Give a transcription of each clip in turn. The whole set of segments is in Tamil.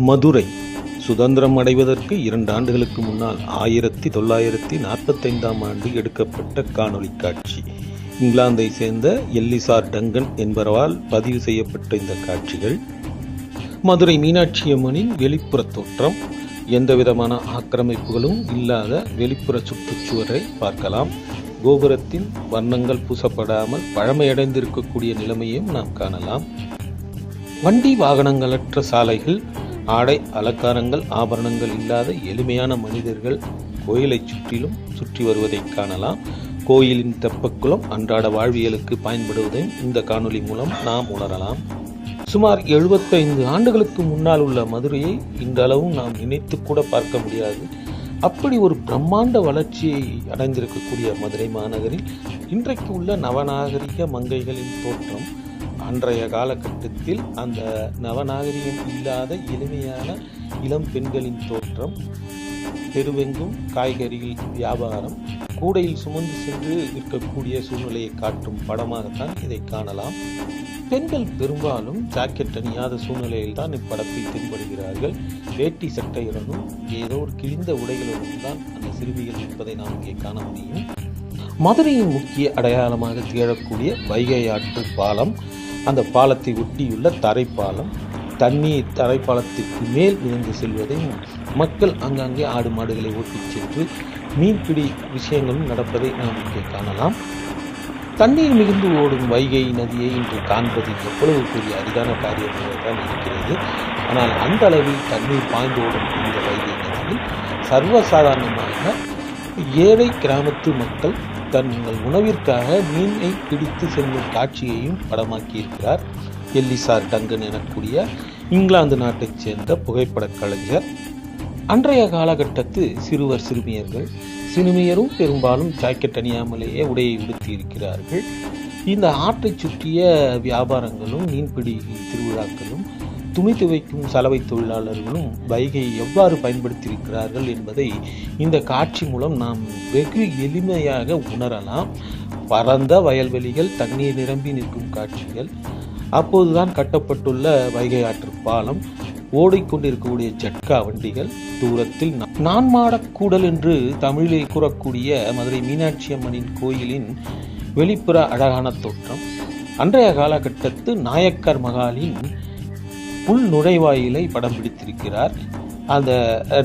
மதுரை சுதந்திரம் அடைவதற்கு இரண்டு ஆண்டுகளுக்கு முன்னால் ஆயிரத்தி தொள்ளாயிரத்தி நாற்பத்தைந்தாம் ஆண்டு எடுக்கப்பட்ட காணொளி காட்சி. இங்கிலாந்தை சேர்ந்த எல்லிசார் டங்கன் என்பவரால் பதிவு செய்யப்பட்ட இந்த காட்சிகள். மதுரை மீனாட்சி அம்மனின் வெளிப்புற தோற்றம். எந்தவிதமான ஆக்கிரமிப்புகளும் இல்லாத வெளிப்புற சுற்றுச்சுவரை பார்க்கலாம். கோபுரத்தின் வண்ணங்கள் பூசப்படாமல் பழமையடைந்திருக்கக்கூடிய நிலைமையும் நாம் காணலாம். வண்டி வாகனங்களற்ற சாலைகள் ஆடை அலங்காரங்கள் ஆபரணங்கள் இல்லாத எளிமையான மனிதர்கள் கோயிலைச் சுற்றிலும் சுற்றி வருவதை காணலாம். கோயிலின் தெப்பக்குளம் அன்றாட வாழ்வியலுக்கு பயன்படுவதையும் இந்த காணொளி மூலம் நாம் உணரலாம். சுமார் எழுபத்தைந்து ஆண்டுகளுக்கு முன்னால் உள்ள மதுரையை இன்றளவும் நாம் நினைத்து கூட பார்க்க முடியாது. அப்படி ஒரு பிரம்மாண்ட வளர்ச்சியை அடைந்திருக்கக்கூடிய மதுரை மாநகரில் இன்றைக்கு உள்ள நவநாகரிக மங்கைகளின் தோற்றம் அன்றைய காலகட்டத்தில் அந்த நவநாகரிகம் இல்லாத எளிமையான இளம் பெண்களின் தோற்றம் தெருவெங்கும் காய்கறிகள் வியாபாரம் கூடையில் சுமந்து சென்று விற்கக்கூடிய சூழ்நிலையை காட்டும் படமாகத்தான் இதை காணலாம். பெண்கள் பெரும்பாலும் ஜாக்கெட் அணியாத சூழ்நிலையில் தான் இப்படத்தில் தென்படுகிறார்கள். வேட்டி சட்டையுடனும் ஏதோ ஒரு கிழிந்த உடைகளுடன் தான் அந்த சிறுமிகள் இருப்பதை நாம் இங்கே காண முடியும். மதுரையின் முக்கிய அடையாளமாக திகழக்கூடிய வைகை ஆற்று பாலம் அந்த பாலத்தை ஒட்டியுள்ள தரைப்பாலம் தண்ணீர் தரைப்பாலத்திற்கு மேல் விழுந்து செல்வதையும் மக்கள் அங்கங்கே ஆடு மாடுகளை ஓட்டிச் சென்று மீன்பிடி விஷயங்களும் நடப்பதை நாம் இங்கே காணலாம். தண்ணீர் மிகுந்து ஓடும் வைகை நதியை இன்று காண்பது எவ்வளவு பெரிய அரிதான காரியமாக தான் இருக்கிறது. ஆனால் அந்த அளவில் தண்ணீர் பாய்ந்து ஓடும் இந்த வைகை நதியில் சர்வசாதாரணமாக ஏழை கிராமத்து மக்கள் தங்கள் உணவிற்காக மீனை பிடித்து செல்லும் காட்சியையும் படமாக்கியிருக்கிறார். எல்லிசார் டங்கன் எனக்கூடிய இங்கிலாந்து நாட்டைச் சேர்ந்த புகைப்படக் கலைஞர். அன்றைய காலகட்டத்து சிறுவர் சிறுமியர்கள் சிறுமியரும் பெரும்பாலும் ஜாக்கெட் அணியாமலேயே உடையை உடுத்தி இருக்கிறார்கள். இந்த ஆற்றை சுற்றிய வியாபாரங்களும் மீன்பிடி திருவிழாக்களும் துணி துவைக்கும் சலவை தொழிலாளர்களும் வைகையை எவ்வாறு பயன்படுத்தியிருக்கிறார்கள் என்பதை இந்த காட்சி மூலம் நாம் வெகு எளிமையாக உணரலாம். பரந்த வயல்வெளிகள் தண்ணீர் நிரம்பி நிற்கும் காட்சிகள் அப்போதுதான் கட்டப்பட்டுள்ள வைகை ஆற்று பாலம் ஓடிக்கொண்டிருக்கக்கூடிய ஜட்கா வண்டிகள் தூரத்தில் நான் மாடக்கூடல் என்று தமிழிலே கூறக்கூடிய மதுரை மீனாட்சி அம்மனின் கோயிலின் வெளிப்புற அழகான தோற்றம் அன்றைய காலகட்டத்து நாயக்கர் மகாலின் உள் நுழைவாயிலை படம் பிடித்திருக்கிறார். அந்த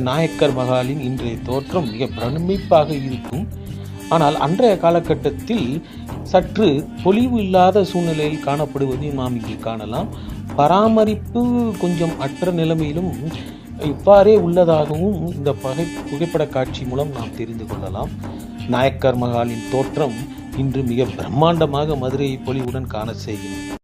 நாயக்கர் மகாலின் இன்றைய தோற்றம் மிக பிரமிப்பாக இருக்கும். ஆனால் அன்றைய காலகட்டத்தில் சற்று பொலிவு இல்லாத சூழ்நிலையில் காணப்படுவதையும் நாம் இங்கே காணலாம். பராமரிப்பு கொஞ்சம் அற்ற நிலைமையிலும் இவ்வாறே உள்ளதாகவும் இந்த பகை புகைப்பட காட்சி மூலம் நாம் தெரிந்து கொள்ளலாம். நாயக்கர் மகாலின் தோற்றம் இன்று மிக பிரம்மாண்டமாக மதுரையை பொலிவுடன் காண செய்கிறது.